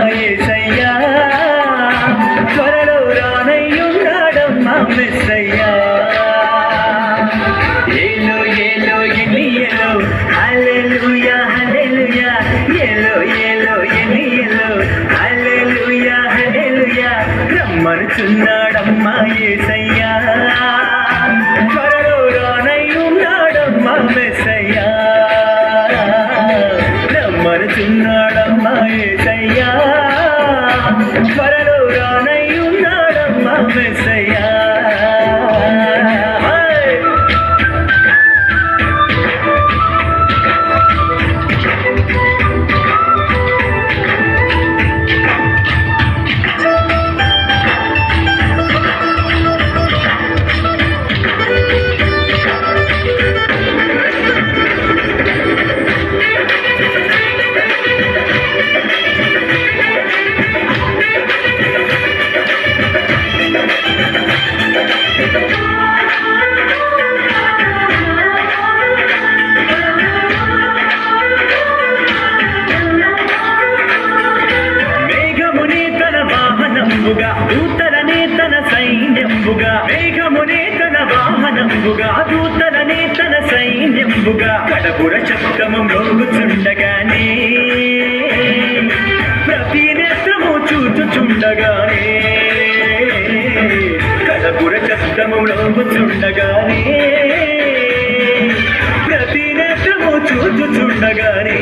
ఏసయ్యా త్వరలో రానయ్యున్నాడమ్మా మెస్సయ్యా. ఏలో ఏలో ఎన్ని ఏలో హల్లెలూయా హల్లెలూయా. ఏలో ఏలో ఎన్ని ఏలో హల్లెలూయా హల్లెలూయా. రమ్మనుచున్నా. వాహనంబుగా దూతలనే తన సైన్యంబుగా మేఘమునే తన వాహనంబుగా దూతలనే తన సైన్యంబుగా కడపుర చక్రము మోగుచుండగానే ప్రతి నేత్రము చూచుచుండగానే కడపుర చక్రము మోగుచుండగానే ప్రతి నేత్రము చూచుచుండగానే.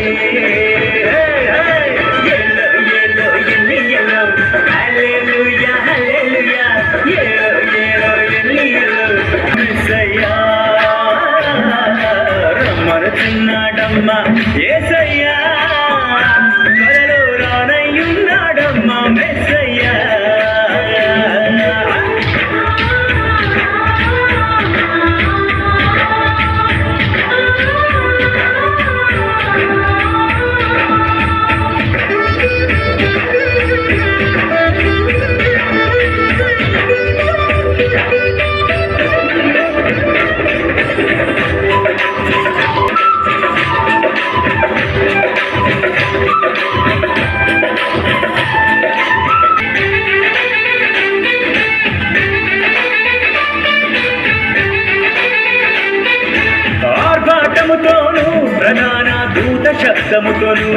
శబ్దముతోను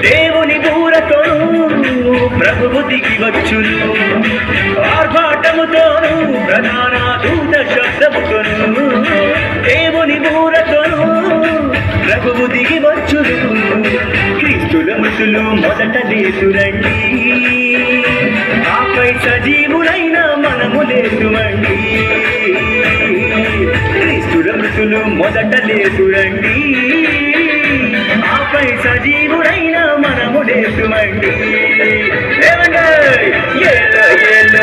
దేవుని దూరతోను ప్రభువు దిగి వచ్చును. ఆర్భాటముతోను ప్రధాన దూత శబ్దముతోను దేవుని దూరతోను ప్రభువు దిగి వచ్చును. క్రీస్తుల ముసులు మొదట లేతురండి ఆపై సజీవులైన మనము లేతుమండి క్రీస్తుల మృతులు మొదట లేతురండి ఆపై సజీవుడైన మనము లేతుమండి లేవండి! ఏలో, ఏలో,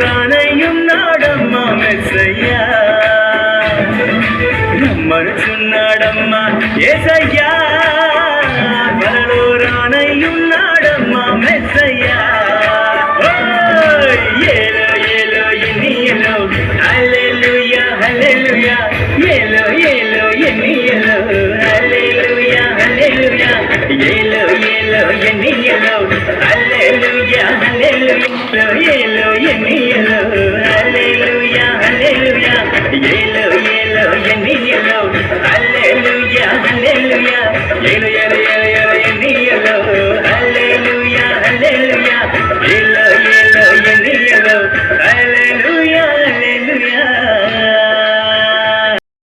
రానయ్యున్నాడమ్మా మెస్సయ్యా. రమ్మను చిన్నాడమ్మా ఏసయ్యా. Hallelujah, hallelujah, yellow, yellow, yellow, yellow.